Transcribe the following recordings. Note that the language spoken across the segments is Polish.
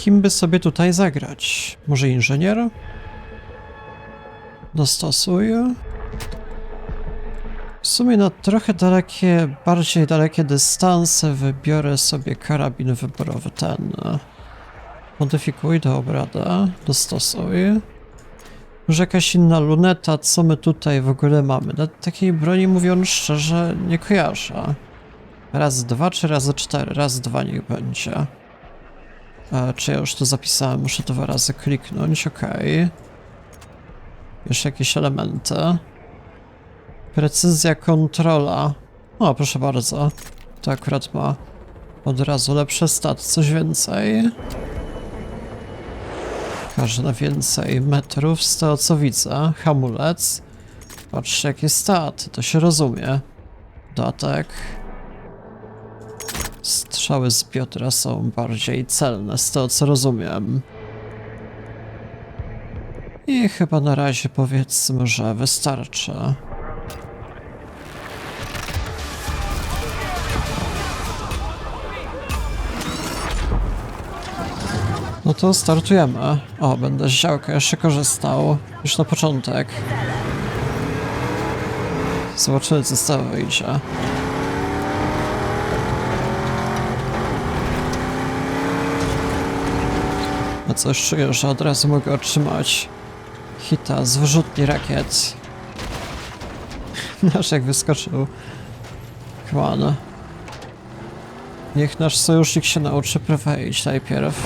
Kim by sobie tutaj zagrać? Może inżynier? Dostosuj. W sumie na trochę dalekie, bardziej dalekie dystanse wybiorę sobie karabin wyborowy ten. Modyfikuj do obrada, dostosuj. Może jakaś inna luneta, co my tutaj w ogóle mamy? Na takiej broni mówiąc szczerze nie kojarzę. Raz dwa czy razy cztery? Raz dwa niech będzie. Czy ja już to zapisałem? Muszę dwa razy kliknąć, okej. Jeszcze jakieś elementy. Precyzja kontrola. O, proszę bardzo. To akurat ma od razu lepsze stat. Coś więcej. Każdy na więcej metrów z tego co widzę. Hamulec. Patrzcie jakie stat. To się rozumie. Dodatek. Strzały z biodra są bardziej celne, z tego co rozumiem. I chyba na razie powiedzmy, że wystarczy. No to startujemy. O, będę z działka jeszcze korzystał. Już na początek. Zobaczymy co z tego wyjdzie. Coś czuję, że od razu mogę otrzymać hita z wyrzutni rakiet. Nasz jak wyskoczył. Come on. Niech nasz sojusznik się nauczy prowadzić najpierw.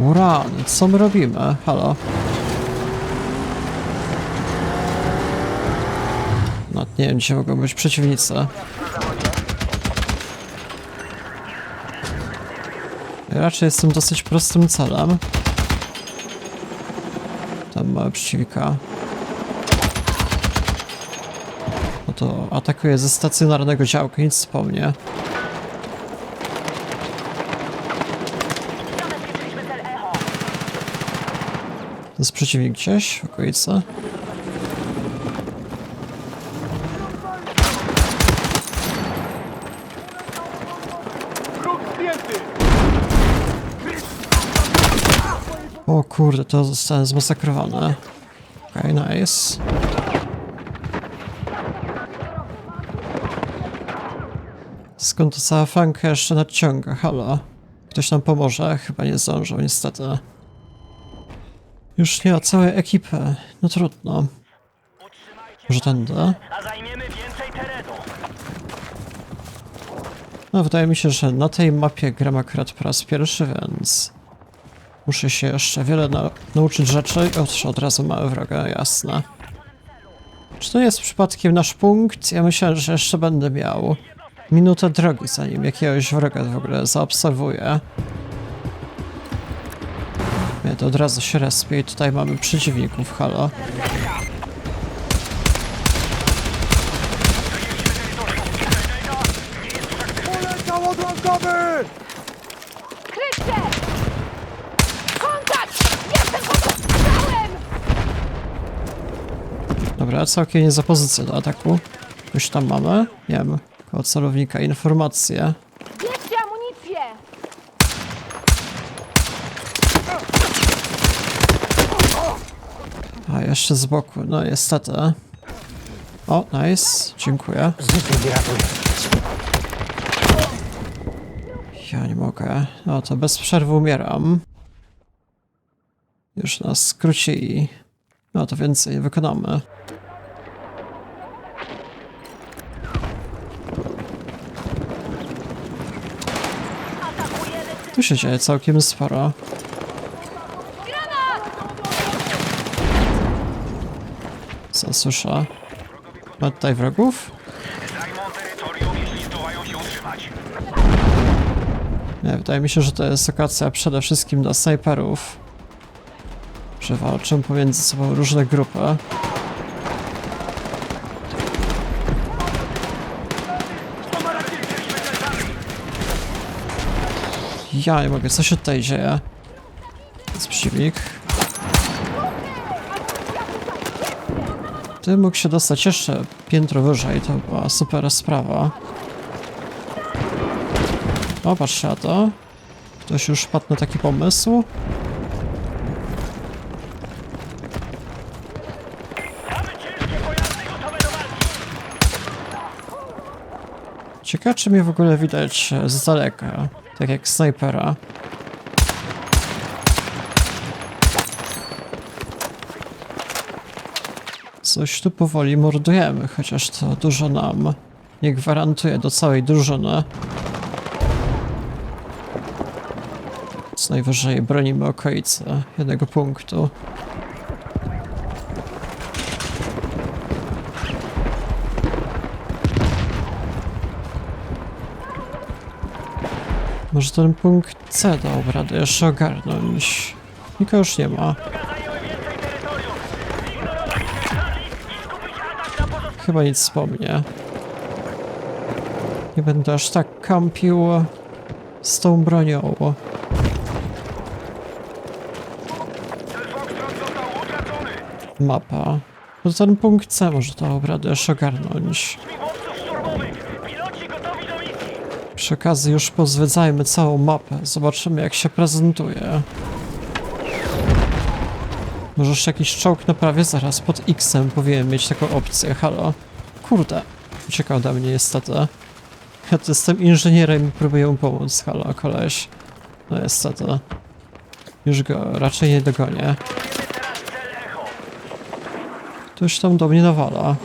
Uran, co my robimy? Halo? No, nie wiem, gdzie mogą być przeciwnicy. Raczej jestem dosyć prostym celem. Tam mamy przeciwnika. No to atakuje ze stacjonarnego działka, nic po mnie. Jest przeciwnik gdzieś w okolicy. Wróg zdjęty! O kurde, to zostałem zmasakrowany. Okej, nice. Skąd to cała fanka jeszcze nadciąga? Halo? Ktoś nam pomoże? Chyba nie zdążył, niestety. Już nie ma całej ekipy. No trudno. Może tędy? No, wydaje mi się, że na tej mapie gram akurat po raz pierwszy, więc muszę się jeszcze wiele na nauczyć rzeczy. Otóż od razu mamy wroga, jasne. Czy to jest przypadkiem nasz punkt? Ja myślałem, że jeszcze będę miał minutę drogi, zanim jakiegoś wroga w ogóle zaobserwuję. Nie, to od razu się respię i tutaj mamy przeciwników, halo. Całkiem nie za pozycję do ataku. Już tam mamy? Nie wiem, koło celownika informacje. Bierzcie amunicję! A, jeszcze z boku, no niestety. O, nice, dziękuję. Ja nie mogę. No to bez przerwy umieram. Już nas skrócili. No to więcej wykonamy. Tu się dzieje całkiem sporo. Słyszę? Ma tutaj wrogów? Nie, wydaje mi się, że to jest lokacja przede wszystkim dla snajperów. Że walczą pomiędzy sobą różne grupy. Ja nie mogę, co się tutaj dzieje? Jest przeciwnik. Gdybym mógł się dostać jeszcze piętro wyżej, to była super sprawa. O, patrzcie na to. Ktoś już wpadł na taki pomysł. Ciekawe, czy mnie w ogóle widać z daleka, tak jak snajpera. Coś tu powoli mordujemy, chociaż to dużo nam nie gwarantuje do całej drużyny. Co najwyżej bronimy okolice jednego punktu. Może ten punkt C do obrady jeszcze ogarnąć. Nikogo już nie ma. Chyba nic wspomnie. Nie będę aż tak kampił z tą bronią. Mapa. No ten punkt C może obrady jeszcze ogarnąć. Przy okazji już pozwiedzajmy całą mapę. Zobaczymy jak się prezentuje. Możesz jakiś czołg na prawie zaraz pod X-em powinien mieć taką opcję. Halo. Kurde. Uciekał ode mnie niestety. Ja tu jestem inżynierem i próbuję pomóc. Halo, koleś. No niestety. Już go raczej nie dogonię. Ktoś tam do mnie nawala.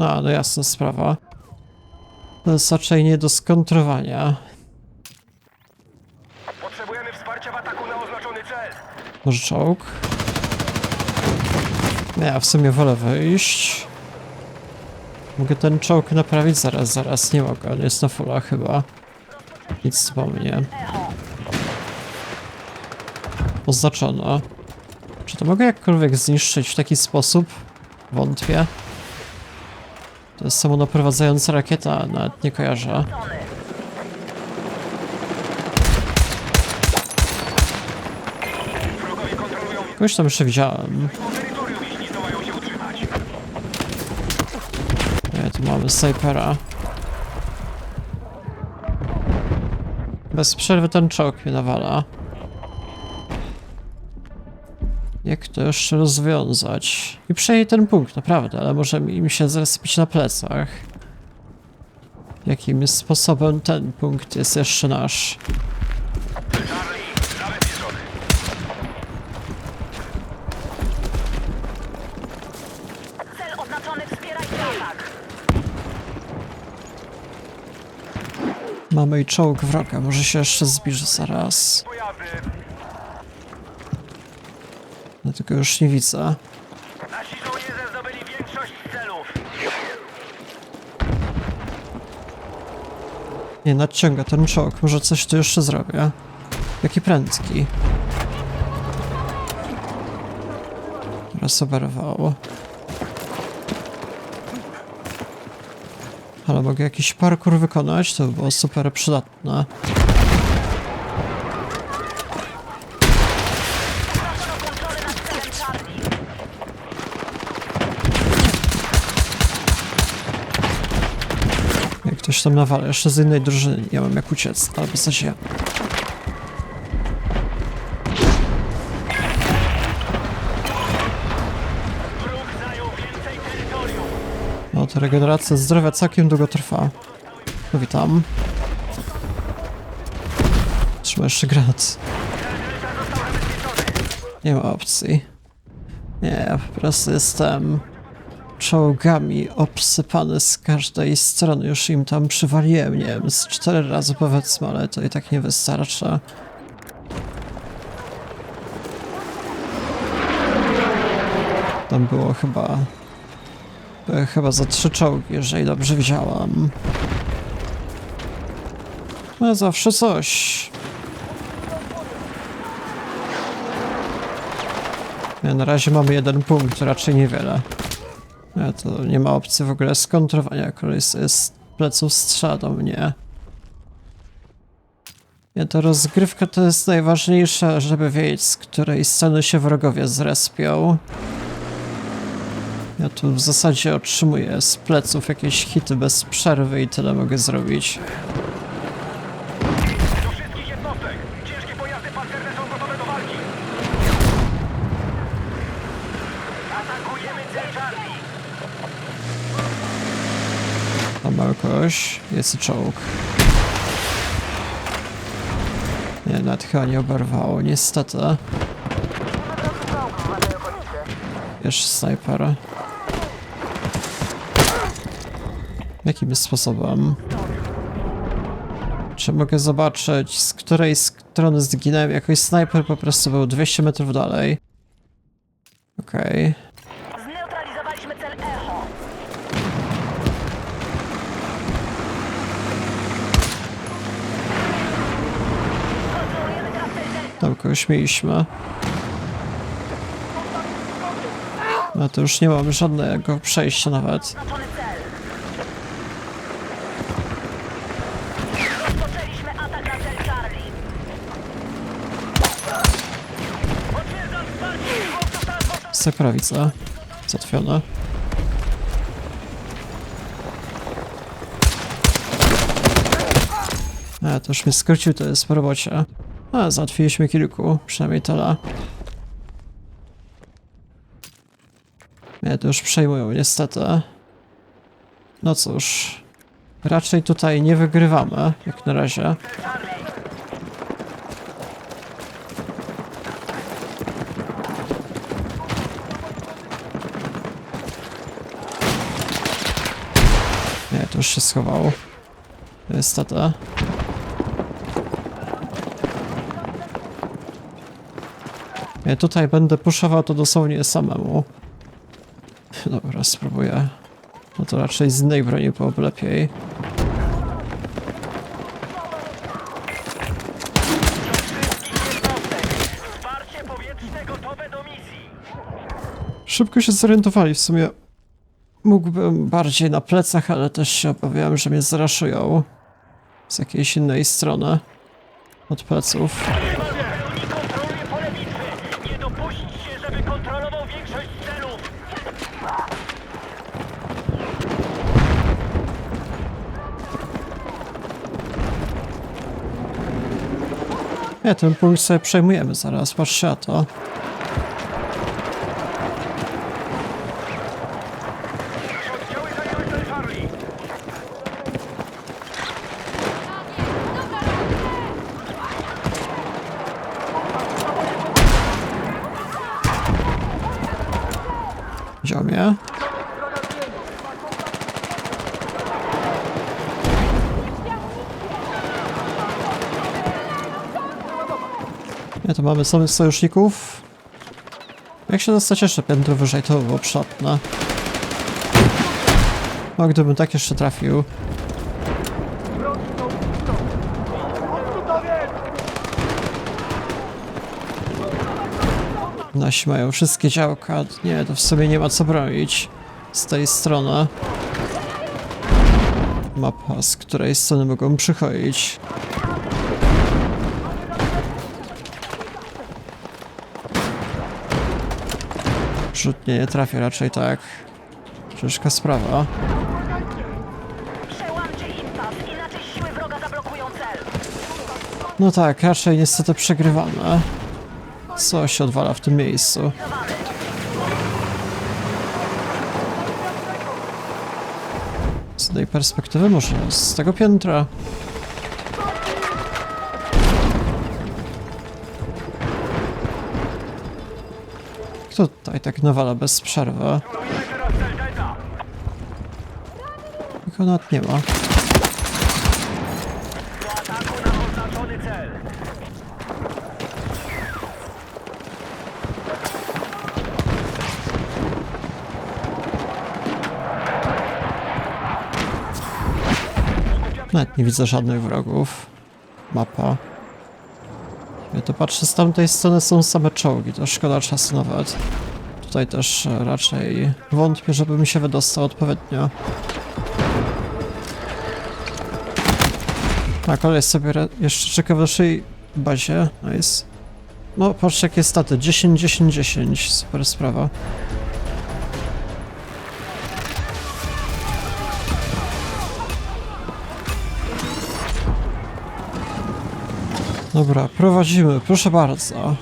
No, no jasna sprawa. To jest raczej nie do skontrowania. Potrzebujemy wsparcia w ataku na oznaczony cel. Może czołg? Nie, ja w sumie wolę wyjść. Mogę ten czołg naprawić zaraz, zaraz. Nie mogę, on jest na fulla chyba. Nic po mnie. Oznaczono. Czy to mogę jakkolwiek zniszczyć w taki sposób? Wątpię. Samonaprowadzająca rakieta, nawet nie kojarzę. Kogoś tam jeszcze widziałem. Nie, tu mamy snajpera. Bez przerwy ten czołg mnie nawala. Jak to jeszcze rozwiązać? I przejdzie ten punkt, naprawdę, ale może mi się zrespić na plecach. Jakim sposobem ten punkt jest jeszcze nasz? Mamy i czołg wroga, może się jeszcze zbliży zaraz. Pojazdy. Dlatego już nie widzę. Nasi żołnierze zdobyli większość celów. Nie, nadciąga ten czołg, może coś tu jeszcze zrobię. Jaki prędki. Teraz oberwało. Ale mogę jakiś parkour wykonać, to by było super przydatne. Kontrolę nad celem Charlie. Ktoś tam nawala, jeszcze z innej drużyny, nie mam jak uciec, coś zajął więcej terytorium. No to regeneracja zdrowia całkiem długo trwa. No witam. Trzeba jeszcze granat. Nie ma opcji. Nie, po prostu jestem czołgami obsypany z każdej strony. Już im tam przywaliłem, nie wiem, z cztery razy powiedzmy, ale to i tak nie wystarcza. Tam było chyba Chyba za trzy czołgi, jeżeli dobrze widziałam. No zawsze coś. Nie, na razie mamy jeden punkt, raczej niewiele. Nie, to nie ma opcji w ogóle skontrowania, koleś z pleców strzela do mnie. Nie, ta rozgrywka to jest najważniejsze, żeby wiedzieć, z której sceny się wrogowie zrespią. Ja tu w zasadzie otrzymuję z pleców jakieś hity bez przerwy i tyle mogę zrobić. Do wszystkich jednostek! Ciężkie pojazdy pancerne są gotowe do walki! Atakujemy cel Charlie! Tam ma kogoś. Jest czołg. Nie, nawet chyba nie oberwało, niestety. Jeszcze snajper. Jakim sposobem? Czy mogę zobaczyć, z której strony zginąłem? Jakoś snajper po prostu był 200 metrów dalej. Okej. Zneutralizowaliśmy cel Echo. Kontrolujemy kraftel Delta. Tam kogoś mieliśmy. No to już nie mam żadnego przejścia nawet. Oznaczony cel. Rozpoczęliśmy atak na cel Charlie. Potwierdzam wsparcie! Chłopców transportu! Seprawica. Zatwione. A, to już mnie skrócił, to jest po robocie. A, załatwiliśmy kilku, przynajmniej tyle. Nie, to już przejmują, niestety. No cóż. Raczej tutaj nie wygrywamy, jak na razie. Nie, to już się schował. Niestety. Tutaj będę puszował to dosłownie samemu. Dobra, spróbuję. No to raczej z innej broni byłoby lepiej. Szybko się zorientowali, w sumie mógłbym bardziej na plecach, ale też się obawiałem, że mnie zraszują z jakiejś innej strony od pleców. Pełni kontroluje pole bitwy! Nie dopuśćcie, żeby kontrolował większość celów! Nie, ten punkt sobie przejmujemy zaraz, patrzcie to. Mamy samych sojuszników. Jak się dostać jeszcze piętro wyżej, to by było przydatne. No, gdybym tak jeszcze trafił. Nasi mają wszystkie działka. Nie, to w sumie nie ma co bronić z tej strony. Mapa, z której strony mogą przychodzić. Rzutnie nie trafię raczej tak. Ciężka sprawa. No tak, raczej niestety przegrywamy. Co się odwala w tym miejscu? Z tej perspektywy może z tego piętra. Tutaj tak nawala bez przerwy? Tylko nawet nie ma. Nawet nie widzę żadnych wrogów. Mapa. Ja to patrzę, z tamtej strony są same czołgi, to szkoda czasu nawet. Tutaj też raczej wątpię, żebym się wydostał odpowiednio. A kolej sobie jeszcze czeka w naszej bazie. Nice. No, patrz jakie staty. 10, 10, 10. Super sprawa. Dobra, prowadzimy, proszę bardzo.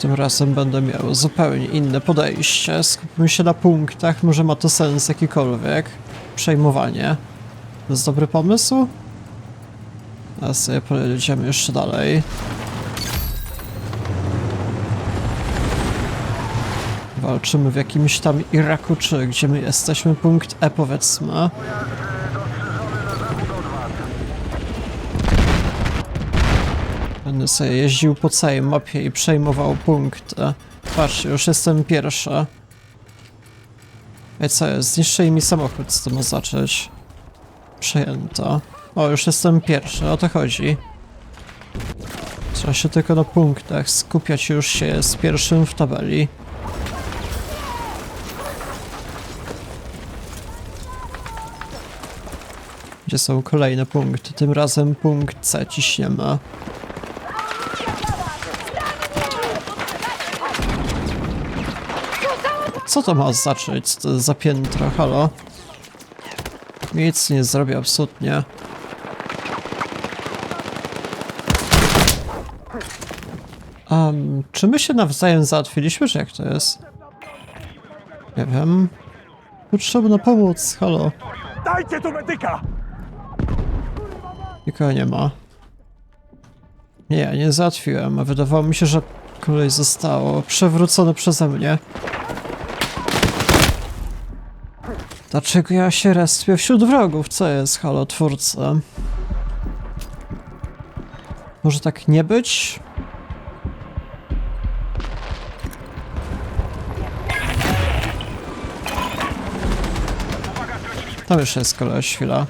Tym razem będę miał zupełnie inne podejście. Skupmy się na punktach, może ma to sens jakikolwiek. Przejmowanie. To jest dobry pomysł? A sobie pojedziemy jeszcze dalej. Walczymy w jakimś tam Iraku, czy gdzie my jesteśmy, punkt E powiedzmy. Sobie jeździł po całej mapie i przejmował punkty. Patrzcie, już jestem pierwszy. I co jest? Zniszczyli mi samochód, co to ma znaczyć? Przejęto. O, już jestem pierwszy, o to chodzi. Trzeba się tylko na punktach skupiać już się z pierwszym w tabeli. Gdzie są kolejne punkty? Tym razem punkt C ciśniemy. Co to ma znaczyć? Co to jest za piętro? Halo? Nic nie zrobię absolutnie. Um, czy my się nawzajem załatwiliśmy, czy jak to jest? Nie wiem. Potrzebna pomoc, halo. Dajcie tu medyka! Nikogo nie ma. Nie, nie załatwiłem, a wydawało mi się, że kolej zostało przewrócone przeze mnie. Dlaczego ja się respię wśród wrogów? Co jest, halo, twórca? Może tak nie być? Tam jeszcze jest koleś, chwila.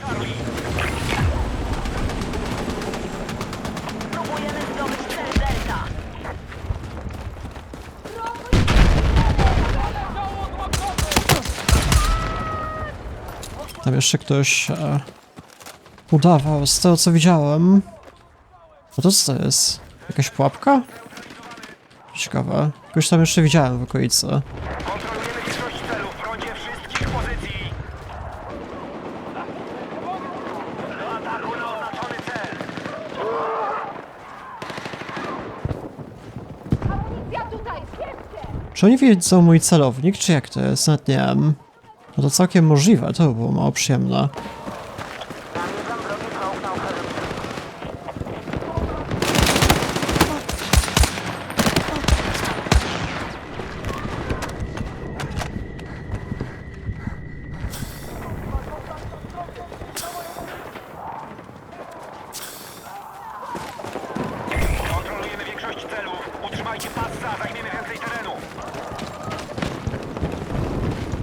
Tam jeszcze ktoś e, udawał, z tego co widziałem. No to co to jest? Jakaś pułapka? Ciekawe. Kogoś tam jeszcze widziałem w okolicy. Kontrolujemy większość celów, froncie wszystkich pozycji. Do ataku na oznaczony cel. Amunicja tutaj, bierzcie! Czy oni widzą mój celownik, czy jak to jest? Nawet nie wiem. No to całkiem możliwe, to by było mało przyjemne. Kontrolujemy większość celów. Utrzymajcie pasa, zajmiemy więcej terenu.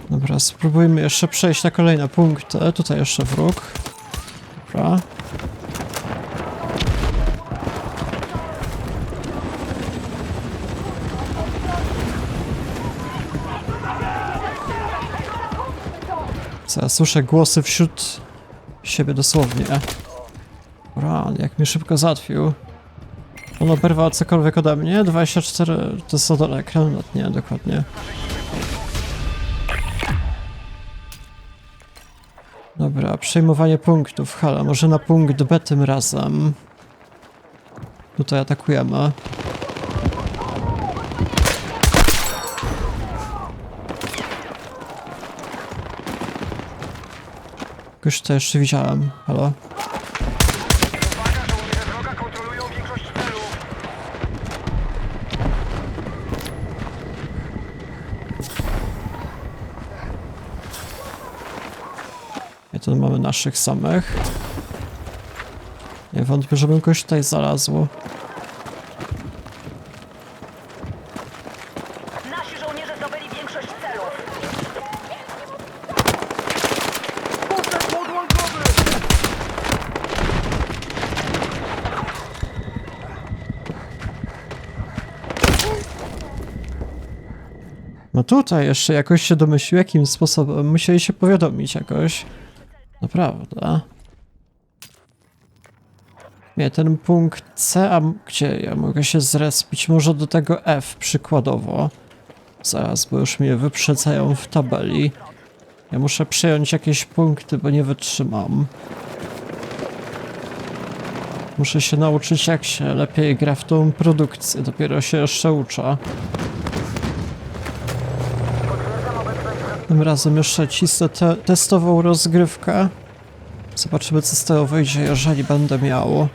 Dobra, spróbujmy jeszcze przejść na kolejne punkty. Tutaj jeszcze wróg. Dobra. Co, ja słyszę głosy wśród siebie dosłownie. Ran, jak mnie szybko załatwił. On oberwał cokolwiek ode mnie? 24 to jest dole? No, nie, dokładnie. Dobra, przejmowanie punktów. Hala, może na punkt B tym razem. Tutaj atakujemy. Kogoś to jeszcze widziałem. Halo? Uwaga, żołnierze wroga kontrolują większość celów. I tu mamy naszych samych. Nie wątpię, żebym kogoś tutaj znalazł. Nasi żołnierze zdobyli większość celów. No tutaj jeszcze jakoś się domyślił, jakim sposobem musieli się powiadomić jakoś. Naprawdę. Nie, ten punkt C, a gdzie ja mogę się zrespić? Może do tego F przykładowo. Zaraz, bo już mnie wyprzedzają w tabeli. Ja muszę przejąć jakieś punkty, bo nie wytrzymam. Muszę się nauczyć, jak się lepiej gra w tą produkcję. Dopiero się jeszcze uczę. Tym razem jeszcze cisnę te testową rozgrywkę. Zobaczymy, co z tego wyjdzie, jeżeli będę miał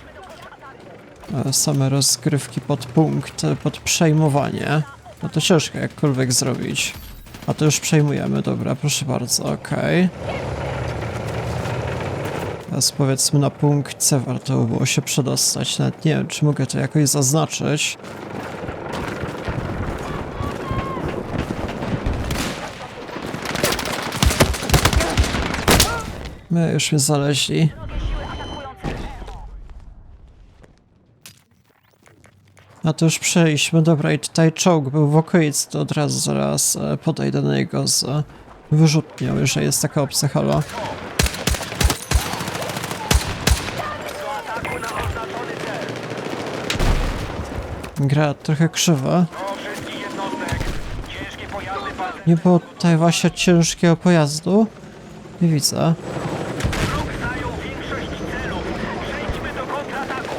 e, same rozgrywki pod punkt, e, pod przejmowanie. No to ciężko jakkolwiek zrobić. A to już przejmujemy, dobra, proszę bardzo, okej. Teraz powiedzmy na punkt C warto by było się przedostać. Nawet nie wiem, czy mogę to jakoś zaznaczyć. My już mnie zaleźli. A to już przejść. Dobra, i tutaj czołg był w okolicy, to od razu zaraz e, podejdę na niego z wyrzutnią, jeżeli jest taka opcja, halo. Do. Gra trochę krzywa. Do. Nie było tutaj właśnie ciężkiego pojazdu. Nie widzę. Wróg zajął większość celów. Przejdźmy do kontrataku.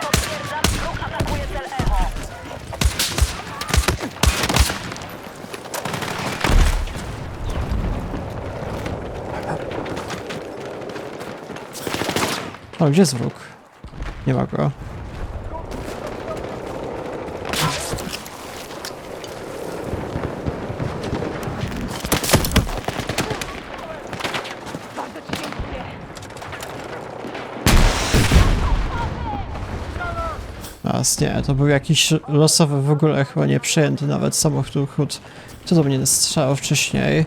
Potwierdzam, wróg atakuje cel Echo. O, gdzie jest wróg? Nie ma go. Nie, to był jakiś losowy w ogóle chyba nie przejęty nawet samochód. Kto do mnie strzelał wcześniej?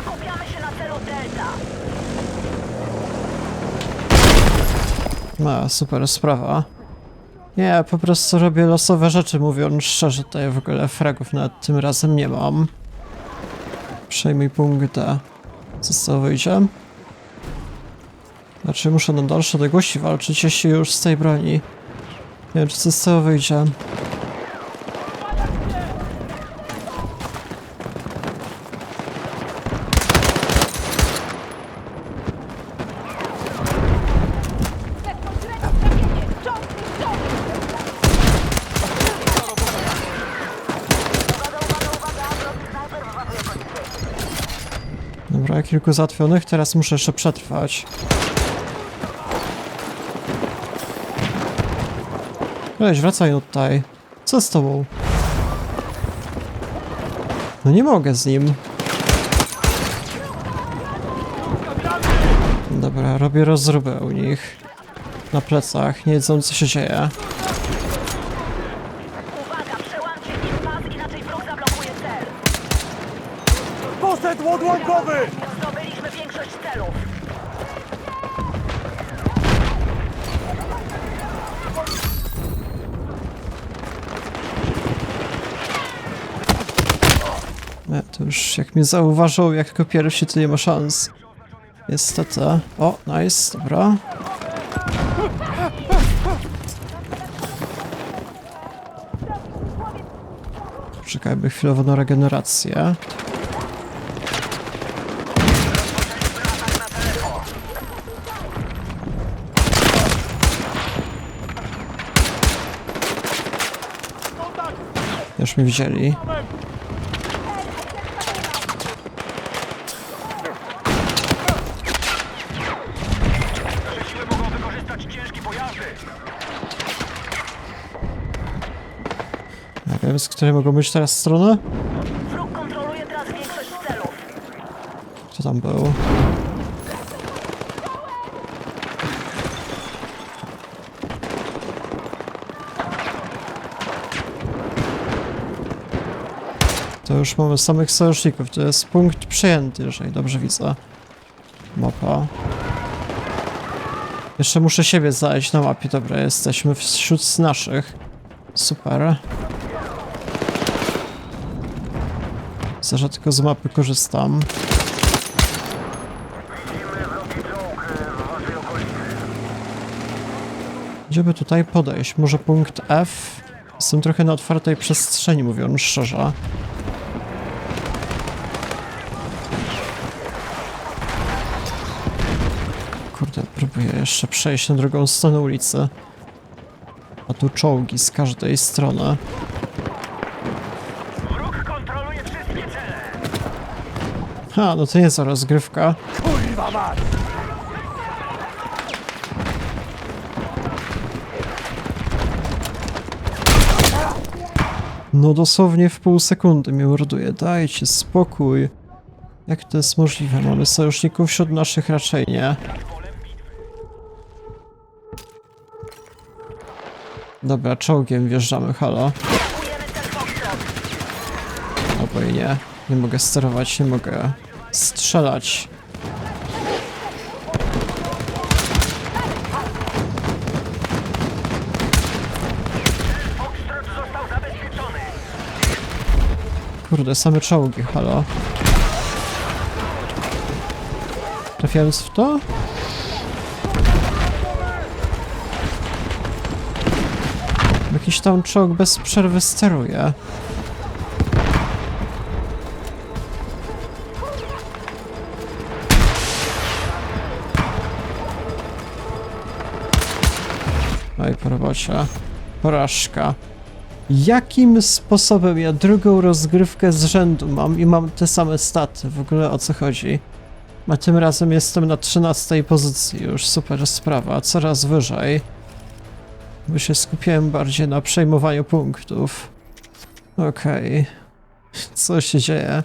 Skupiamy się na celu Delta. Super sprawa. Nie, po prostu robię losowe rzeczy, mówiąc szczerze, tutaj w ogóle fragów nawet tym razem nie mam. Przejmij punkt D. Co z tego wyjdzie? Znaczy muszę na dalsze odległości walczyć, jeśli już z tej broni. Nie wiem, czy co z tego wyjdzie. Kilku załatwionych, teraz muszę jeszcze przetrwać. Weź, wracaj tutaj. Co z tobą? No nie mogę z nim. Dobra, robię rozróbę u nich. Na plecach, nie wiedzą co się dzieje. Nie, to już jak mnie zauważą jako pierwsi, to nie ma szans. Niestety. O, nice, dobra. Czekajmy chwilowo na regenerację. Już mnie widzieli. Której mogą być teraz strony? Wróg kontroluje teraz większość celów. Kto tam był? To już mamy samych sojuszników. To jest punkt przejęty, jeżeli dobrze widzę. Mapa. Jeszcze muszę siebie znaleźć na mapie. Dobra, jesteśmy wśród naszych. Super. Za rzadko z mapy korzystam. Gdzie by tutaj podejść? Może punkt F? Jestem trochę na otwartej przestrzeni, mówiąc szczerze. Kurde, próbuję jeszcze przejść na drugą stronę ulicy. A tu czołgi z każdej strony. Ha, no to nie za rozgrywka. Kurwa mać! No dosłownie w pół sekundy mnie urduje. Dajcie spokój. Jak to jest możliwe? Mamy sojuszników wśród naszych raczej nie. Dobra, czołgiem wjeżdżamy, halo. Albo i nie. Nie mogę sterować, nie mogę strzelać. Kurde, same czołgi, halo. Trafiając w to? Jakiś tam czołg bez przerwy steruje. Oj, po robocie. Porażka. Jakim sposobem ja drugą rozgrywkę z rzędu mam i mam te same staty? W ogóle o co chodzi? A tym razem jestem na 13 pozycji już, super sprawa, coraz wyżej. Bo się skupiłem bardziej na przejmowaniu punktów. Okej. Co się dzieje?